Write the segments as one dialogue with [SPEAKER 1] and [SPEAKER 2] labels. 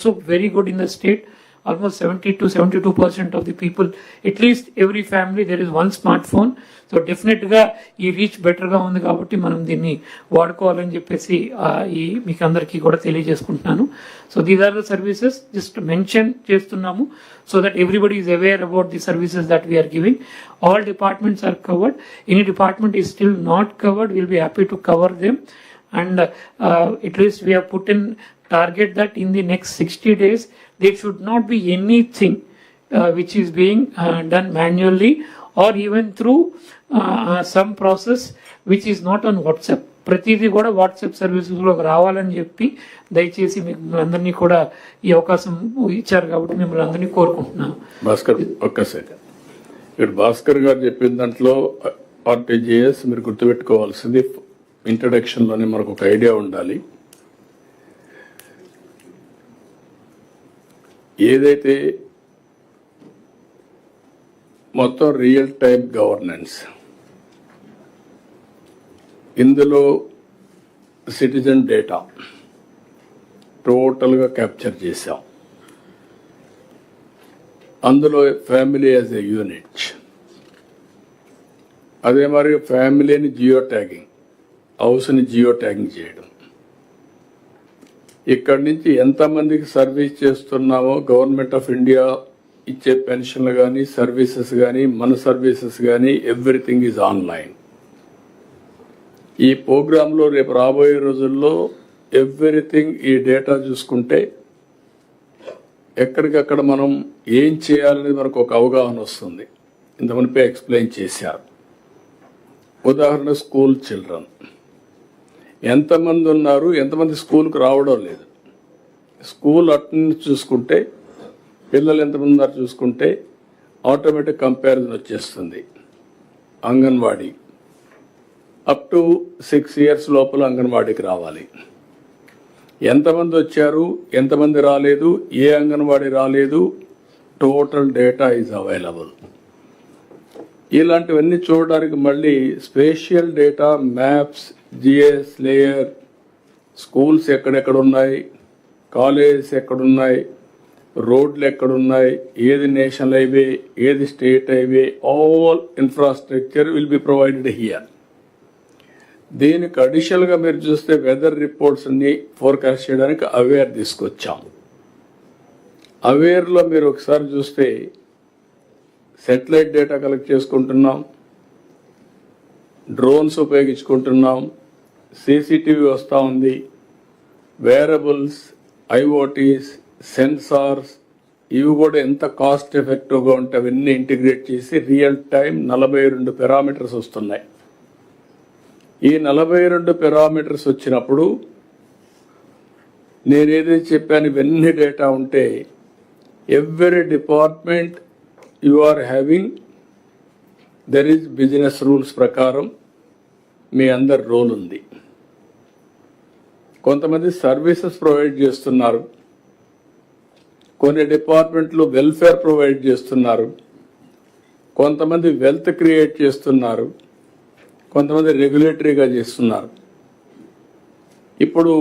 [SPEAKER 1] also very good in the state. Almost 70 to 72 percent of the people, at least every family, there is one smartphone. So డెఫినెట్గా ఈ reach బెటర్గా ఉంది కాబట్టి మనం దీన్ని వాడుకోవాలని చెప్పేసి ఈ మీకు అందరికీ కూడా తెలియజేసుకుంటున్నాను. So these are the services just mention చేస్తున్నాము so that everybody is aware about the services that we're giving all departments are covered any department is still not covered will be happy to cover them and uh, at least we have put in target that in the next 60 days there should not be anything uh, which is being uh, done manually or even through uh, uh some process which is not on whatsapp. ప్రతిదీ కూడా WhatsApp సర్వీసెస్లో రావాలని చెప్పి దయచేసి మీకు అందరినీ కూడా ఈ అవకాశం ఇచ్చారు కాబట్టి మిమ్మల్ని అందరినీ కోరుకుంటున్నాను.
[SPEAKER 2] భాస్కర్ ఒక్కసారి ఇక్కడ భాస్కర్ గారు చెప్పిన దాంట్లో ఆర్టీజీఎస్ మీరు గుర్తుపెట్టుకోవాల్సింది ఇంట్రడక్షన్లోనే మనకు ఒక ఐడియా ఉండాలి. ఏదైతే మొత్తం రియల్ టైం గవర్నెన్స్ ఇందులో సిటిజన్ డేటా టోటల్గా క్యాప్చర్ చేశాం. అందులో ఫ్యామిలీ యాజ్ ఎ యూనిట్ అదే మరి ఫ్యామిలీని జియో ట్యాగింగ్ హౌస్ని జియో ట్యాగింగ్ చేయడం. ఇక్కడి నుంచి ఎంతమందికి సర్వీస్ చేస్తున్నామో గవర్నమెంట్ ఆఫ్ ఇండియా ఇచ్చే పెన్షన్లు కానీ సర్వీసెస్ కానీ మన సర్వీసెస్ కానీ ఎవ్రీథింగ్ ఈజ్ ఆన్లైన్. ఈ ప్రోగ్రాంలో రేపు రాబోయే రోజుల్లో ఎవ్రీథింగ్ ఈ డేటా చూసుకుంటే ఎక్కడికక్కడ మనం ఏం చేయాలనేది మనకు ఒక అవగాహన వస్తుంది. ఇంత మునిపే ఎక్స్ప్లెయిన్ చేశారు. ఉదాహరణ స్కూల్ చిల్డ్రన్. ఎంతమంది ఉన్నారు ఎంతమంది స్కూల్కి రావడం లేదు. స్కూల్ అటెండెన్స్ చూసుకుంటే పిల్లలు ఎంతమంది ఉన్నారు చూసుకుంటే ఆటోమేటిక్ కంపారిజన్ వచ్చేస్తుంది. Anganwadi. Up to six years లోపల అంగన్వాడీకి రావాలి. ఎంతమంది వచ్చారు ఎంతమంది రాలేదు ఏ అంగన్వాడీ రాలేదు టోటల్ డేటా ఈజ్ అవైలబుల్. ఇలాంటివన్నీ చూడడానికి మళ్ళీ spatial data maps GS layer schools ఎక్కడెక్కడ ఉన్నాయి కాలేజెస్ ఎక్కడున్నాయి రోడ్లు ఎక్కడున్నాయి ఏది నేషనల్ హైవే ఏది state highway all infrastructure will be provided here. దీనికి అడిషనల్గా మీరు చూస్తే వెదర్ రిపోర్ట్స్ని ఫోర్కాస్ట్ చేయడానికి అవేర్ తీసుకొచ్చాం. అవేర్లో మీరు ఒకసారి చూస్తే సెటిలైట్ డేటా కలెక్ట్ చేసుకుంటున్నాం డ్రోన్స్ ఉపయోగించుకుంటున్నాం సీసీటీవీ వస్తూ ఉంది. వేరబుల్స్ ఐఓటీస్ సెన్సార్స్ ఇవి కూడా ఎంత కాస్ట్ ఎఫెక్టివ్గా ఉంటే అవన్నీ ఇంటిగ్రేట్ చేసి రియల్ టైం నలభై రెండు పెరామీటర్స్ వస్తున్నాయి. ఈ నలభై రెండు పెరామీటర్స్ వచ్చినప్పుడు నేనేదో చెప్పాను ఇవన్నీ డేటా ఉంటే every department you are having there is business rules ప్రకారం మీ అందరి రోల్ ఉంది. కొంతమంది సర్వీసెస్ ప్రొవైడ్ చేస్తున్నారు. కొన్ని డిపార్ట్మెంట్లు వెల్ఫేర్ ప్రొవైడ్ చేస్తున్నారు. కొంతమంది వెల్త్ క్రియేట్ చేస్తున్నారు. కొంతమంది రెగ్యులేటరీగా చేస్తున్నారు. ఇప్పుడు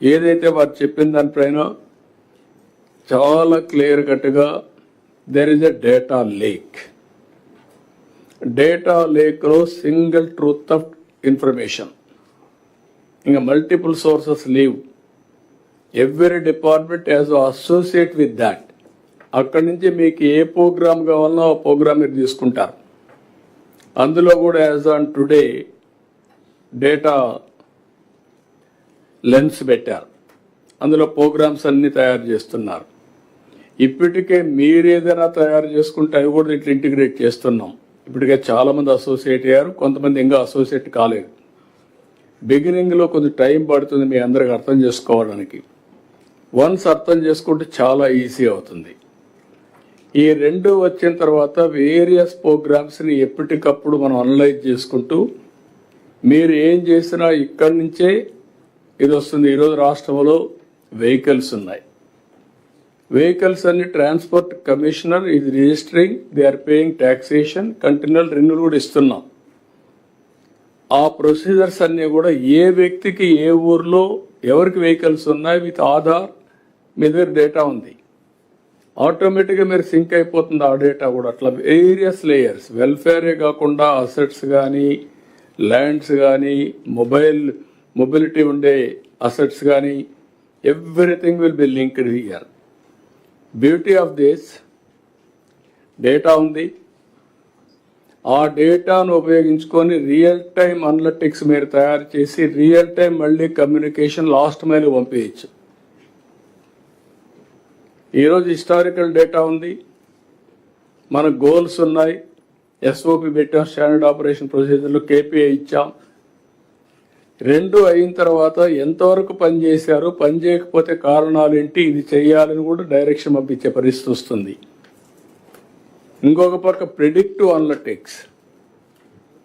[SPEAKER 2] ఏదైతే వారు చెప్పిన దానిపైన చాలా క్లియర్ కట్గా there is a data lake data లేక్లో single truth of information. ఇంకా multiple sources leave every department as associate with that అక్కడి నుంచి మీకు ఏ ప్రోగ్రామ్ కావాలన్నా ఆ ప్రోగ్రామ్ మీరు తీసుకుంటారు. అందులో కూడా as on today data lens పెట్టారు. అందులో ప్రోగ్రామ్స్ అన్నీ తయారు చేస్తున్నారు. ఇప్పటికే మీరు ఏదైనా తయారు చేసుకుంటే అవి కూడా ఇట్లా ఇంటిగ్రేట్ చేస్తున్నాం. ఇప్పటికే చాలామంది అసోసియేట్ అయ్యారు కొంతమంది ఇంకా అసోసియేట్ కాలేదు. బిగినింగ్లో కొంచెం టైం పడుతుంది మీ అందరికి అర్థం చేసుకోవడానికి. వన్స్ అర్థం చేసుకుంటే చాలా ఈజీ అవుతుంది. ఈ రెండు వచ్చిన తర్వాత వేరియస్ ప్రోగ్రామ్స్ని ఎప్పటికప్పుడు మనం అనలైజ్ చేసుకుంటూ మీరు ఏం చేసినా ఇక్కడి నుంచే ఇది వస్తుంది. ఈరోజు రాష్ట్రంలో వెహికల్స్ ఉన్నాయి. వెహికల్స్ అన్ని ట్రాన్స్పోర్ట్ కమిషనర్ ఇది registering they are paying taxation continual renewal కూడా ఇస్తున్నాం. ఆ ప్రొసీజర్స్ అన్నీ కూడా ఏ వ్యక్తికి ఏ ఊర్లో ఎవరికి వెహికల్స్ ఉన్నాయి విత్ ఆధార్ మీ దగ్గర డేటా ఉంది. ఆటోమేటిక్గా మీరు సింక్ అయిపోతుంది ఆ డేటా కూడా. అట్లా వేరియస్ లేయర్స్. వెల్ఫేరే కాకుండా అసెట్స్ కానీ ల్యాండ్స్ కానీ మొబైల్ మొబిలిటీ ఉండే అసెట్స్ కానీ everything will be linked here. Beauty of this data ఉంది. ఆ డేటాను ఉపయోగించుకొని రియల్ టైం అనలటిక్స్ మీరు తయారు చేసి రియల్ టైం మళ్ళీ కమ్యూనికేషన్ లాస్ట్ మైల్ పంపించచ్చు ఈరోజు హిస్టారికల్ డేటా ఉంది. మన గోల్స్ ఉన్నాయి. ఎస్ఓపి పెట్టాం స్టాండర్డ్ ఆపరేషన్ ప్రొసీజర్లు కేపీఐ ఇచ్చాం. రెండు అయిన తర్వాత ఎంతవరకు పని చేశారు పని చేయకపోతే కారణాలు ఏంటి ఇది చేయాలని కూడా డైరెక్షన్ పంపించే పరిస్థితి వస్తుంది. ఇంకొక పక్క ప్రిడిక్టివ్ అనలటిక్స్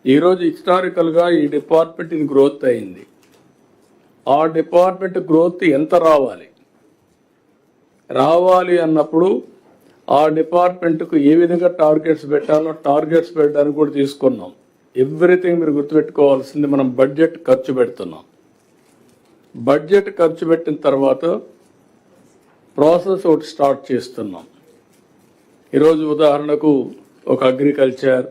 [SPEAKER 2] ఈరోజు హిస్టారికల్గా ఈ డిపార్ట్మెంట్ ఇది గ్రోత్ అయింది. ఆ డిపార్ట్మెంట్ గ్రోత్ ఎంత రావాలి? రావాలి అన్నప్పుడు ఆ డిపార్ట్మెంట్కు ఏ విధంగా టార్గెట్స్ పెట్టాలో టార్గెట్స్ పెట్టడానికి కూడా తీసుకున్నాం. ఎవ్రీథింగ్ మీరు గుర్తుపెట్టుకోవాల్సింది మనం బడ్జెట్ ఖర్చు పెడుతున్నాం. బడ్జెట్ ఖర్చు పెట్టిన తర్వాత ప్రాసెస్ ఒకటి స్టార్ట్ చేస్తున్నాం. ఈరోజు ఉదాహరణకు ఒక అగ్రికల్చర్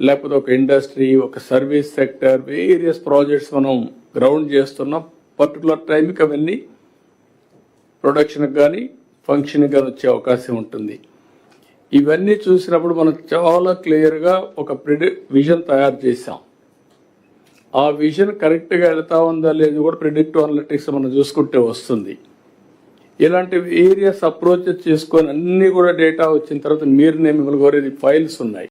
[SPEAKER 2] లేకపోతే ఒక ఇండస్ట్రీ ఒక సర్వీస్ సెక్టర్ వేరియస్ ప్రాజెక్ట్స్ మనం గ్రౌండ్ చేస్తున్నాం పర్టికులర్ టైంకి అవన్నీ ప్రొడక్షన్కి కానీ ఫంక్షన్కి కానీ వచ్చే అవకాశం ఉంటుంది. ఇవన్నీ చూసినప్పుడు మనం చాలా క్లియర్గా ఒక ప్రిడి విజన్ తయారు చేసాం ఆ విజన్ కరెక్ట్గా వెళ్తా ఉందా లేదు కూడా ప్రిడిక్టివ్ అనలిటిక్స్ మనం చూసుకుంటే వస్తుంది. ఇలాంటి ఏరియాస్ అప్రోచ్ చేసుకొని అన్ని కూడా డేటా వచ్చిన తర్వాత మీరు నేను మిమ్మల్ని కోరేది ఫైల్స్ ఉన్నాయి.